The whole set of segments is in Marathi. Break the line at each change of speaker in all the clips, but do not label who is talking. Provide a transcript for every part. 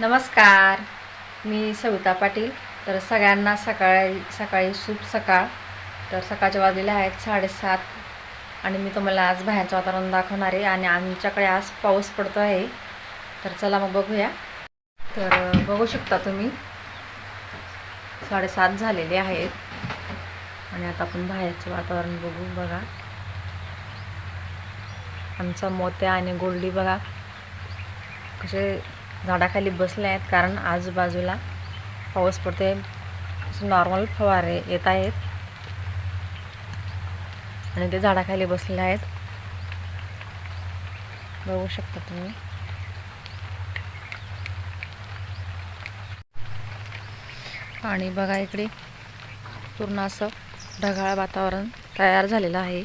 नमस्कार. मी सविता पाटील. तर सगळ्यांना सकाळी सकाळी शुभ सकाळ. तर सकाळच्या वाजलेले आहेत साडेसात. आणि मी तुम्हाला आज बाहेरचं वातावरण दाखवणार आहे आणि आमच्याकडे आज पाऊस पडतो आहे. तर चला मग बघूया. तर बघू शकता तुम्ही. साडेसात झालेले आहेत. आणि आता आपण बाहेरचं वातावरण बघू बघा. आमचा मोत्या आणि गोल्डी बघा. कसे झाडाखाली बसले आहेत कारण आजूबाजूला पाऊस पडते नॉर्मल फवारे येत आहेत. आणि ते झाडाखाली बसले आहेत. बघू शकता तुम्ही. आणि बघा इकडे पूर्ण असं ढगाळ वातावरण तयार झालेलं आहे.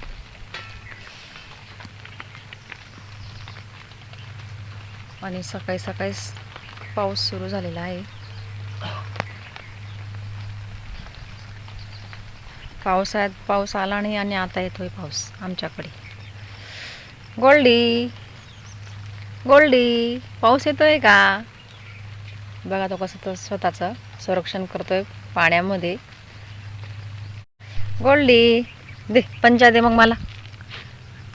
आणि सकाळी सकाळी पाऊस सुरू झालेला आहे. पावसाळ्यात पाऊस आला नाही आणि आता येतोय पाऊस आमच्याकडे. गोल्डी गोल्डी पाऊस येतोय का? बघा तो कसं तो स्वतःचं संरक्षण करतोय पाण्यामध्ये. गोल्डी दे पंजा दे मग मला.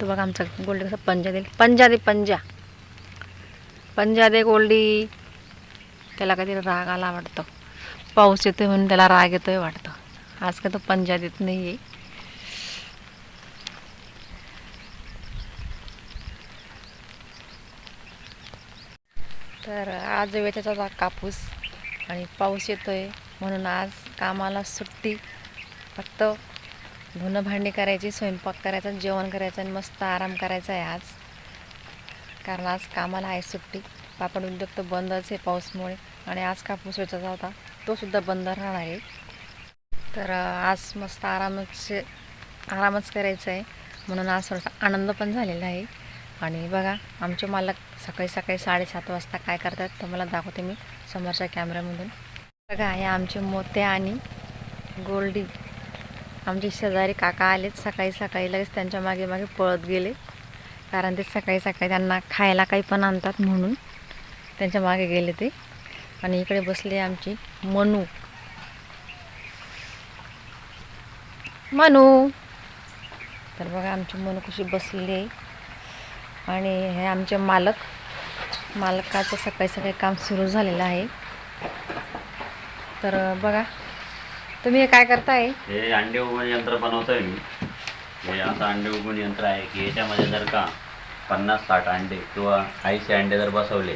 तो बघा आमचा गोल्डी कसं पंजा देईल. पंजा दे पंजा. पंजा दे गोल्डी त्याला कधी राग आला वाटतो. पाऊस येतोय म्हणून त्याला राग येतोय वाटतं. आज का तो पंजाब येत नाही आहे तर आज वेचाचा कापूस आणि पाऊस येतोय म्हणून आज कामाला सुट्टी. फक्त धुणं भांडी करायची स्वयंपाक करायचा जेवण करायचं आणि मस्त आराम करायचा आहे आज. कारण आज कामाला आहे सुट्टी. पापड उद्योग तर बंदच आहे पाऊसमुळे आणि आज कापूस वेचायचा होता तोसुद्धा बंद राहणार आहे. तर आज मस्त आरामच आरामच करायचा आहे. म्हणून आज थोडासा आनंद पण झालेला आहे. आणि बघा आमचे मालक सकाळी सकाळी साडेसात वाजता काय करतात तर मला दाखवते मी समोरच्या कॅमेऱ्यामधून. बघा हे आमचे मोते आणि गोल्डी. आमचे शेजारी काका आलेत सकाळी सकाळी लगेच त्यांच्या मागे मागे पळत गेले. कारण ते सकाळी सकाळी त्यांना खायला काही पण आणतात म्हणून. त्यांच्या मागे गेले ते. आणि इकडे बसले आमची मनू. मनू. तर बघा आमची मनू कशी बसली आहे. आणि हे आमचे मालक. मालकाचं सकाळी सकाळी काम सुरू झालेलं आहे. तर बघा तुम्ही हे काय करताय?
हे अंडे यंत्र बनवतोय मी. हे असं अंडे उगवण यंत्र आहे की याच्यामध्ये जर का पन्नास साठ अंडे किंवा ऐंशी अंडे जर बसवले.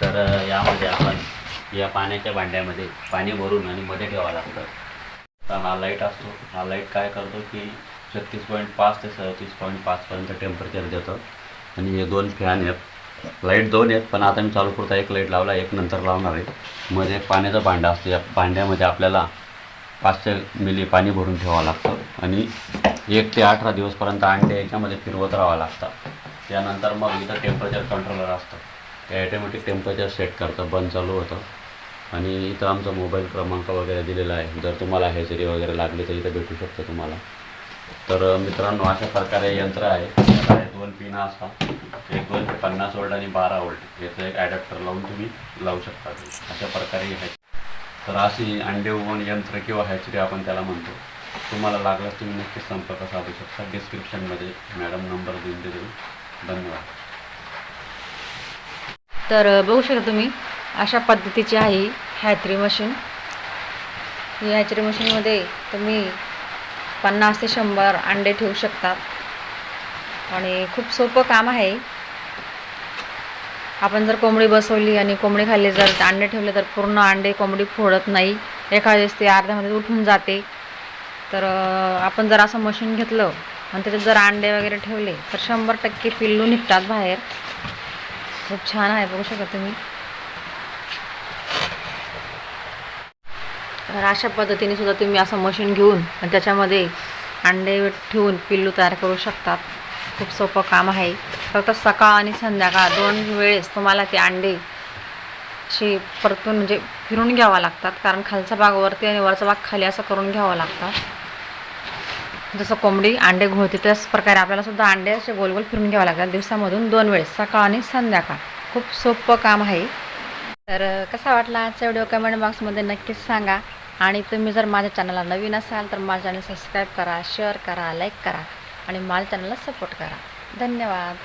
तर यामध्ये आपण या पाण्याच्या भांड्यामध्ये पाणी भरून आणि मध्ये ठेवावं लागतं. तर हा लाइट असतो. हा लाइट काय करतो की छत्तीस पॉईंट पाच ते सदतीस पॉईंट पाचपर्यंत टेम्परेचर देतं. आणि हे दोन फॅन आहेत. लाइट दोन आहेत पण आता मी चालू करता. एक लाइट लावला एक नंतर लावणार आहे. मध्ये एक पाण्याचं भांडं असतं. या भांड्यामध्ये आपल्याला पाचशे मिली पाणी भरून ठेवावं लागतं. आणि एक ते अठरा दिवसपर्यंत अंडे याच्यामध्ये फिरवत राहावं लागतं. त्यानंतर मग इथं टेम्परेचर कंट्रोलर असतं. ते ॲटोमॅटिक टेम्परेचर सेट करतं. बंद चालू होतं. आणि इथं आमचा मोबाईल क्रमांक वगैरे दिलेला आहे. जर तुम्हाला हॅचरी वगैरे लागली तर इथं भेटू शकतं तुम्हाला. तर मित्रांनो अशा प्रकारे यंत्र आहे. दोन पिन असतात. एक दोन पन्नास वोल्ट आणि बारा वोल्ट याचं एक ॲडॅप्टर लावून तुम्ही लावू शकता. अशा प्रकारे तर अशी अंडे उगवण यंत्र किंवा हॅचरी आपण त्याला म्हणतो. तुम्हाला लागल्यास तुम्ही नक्कीच संपर्क साधू शकता. डिस्क्रिप्शनमध्ये मॅडम नंबर देऊन देईल धन्यवाद.
तर बघू शकता तुम्ही अशा पद्धतीची आहे हॅचरी मशीन ही हॅचरी मशीनमध्ये तुम्ही पन्नास ते शंभर अंडे ठेवू शकतात आणि खूप सोपं काम आहे. आपण जर कोंबडी बसवली आणि कोंबडी खाल्ली जर अंडे ठेवले तर पूर्ण अंडे कोंबडी फोडत नाही. एखाद्या वेळेस ते अर्ध्यामध्ये उठून जाते. तर आपण जर असं मशीन घेतलं आणि त्याच्यात जर अंडे वगैरे ठेवले तर शंभर टक्के पिल्लू निघतात बाहेर. खूप छान आहे बघू शकता तुम्ही. तर अशा पद्धतीने सुद्धा तुम्ही असं मशीन घेऊन आणि त्याच्यामध्ये अंडे ठेवून पिल्लू तयार करू शकतात. खूप सोपं काम आहे. फक्त सकाळ आणि संध्याकाळ दोन वेळेस तुम्हाला ते अंडे शी परतून म्हणजे फिरून घ्यावा लागतात. कारण खालचा भाग वरती आणि वरचा भाग खाली असं करून घ्यावा लागतात. जसं कोंबडी अंडे घोळते त्याच प्रकारे आपल्याला सुद्धा अंडे असे गोल गोल फिरून घ्यावं लागतात. दिवसामधून दोन वेळेस सकाळ आणि संध्याकाळ. खूप सोपं काम आहे तर कसा वाटला आजचा व्हिडिओ कमेंट बॉक्समध्ये नक्कीच सांगा. आणि तुम्ही जर माझ्या चॅनलला नवीन असाल तर माझ्या चॅनल सबस्क्राईब करा शेअर करा लाईक करा आणि माझ्या चॅनलला सपोर्ट करा. धन्यवाद.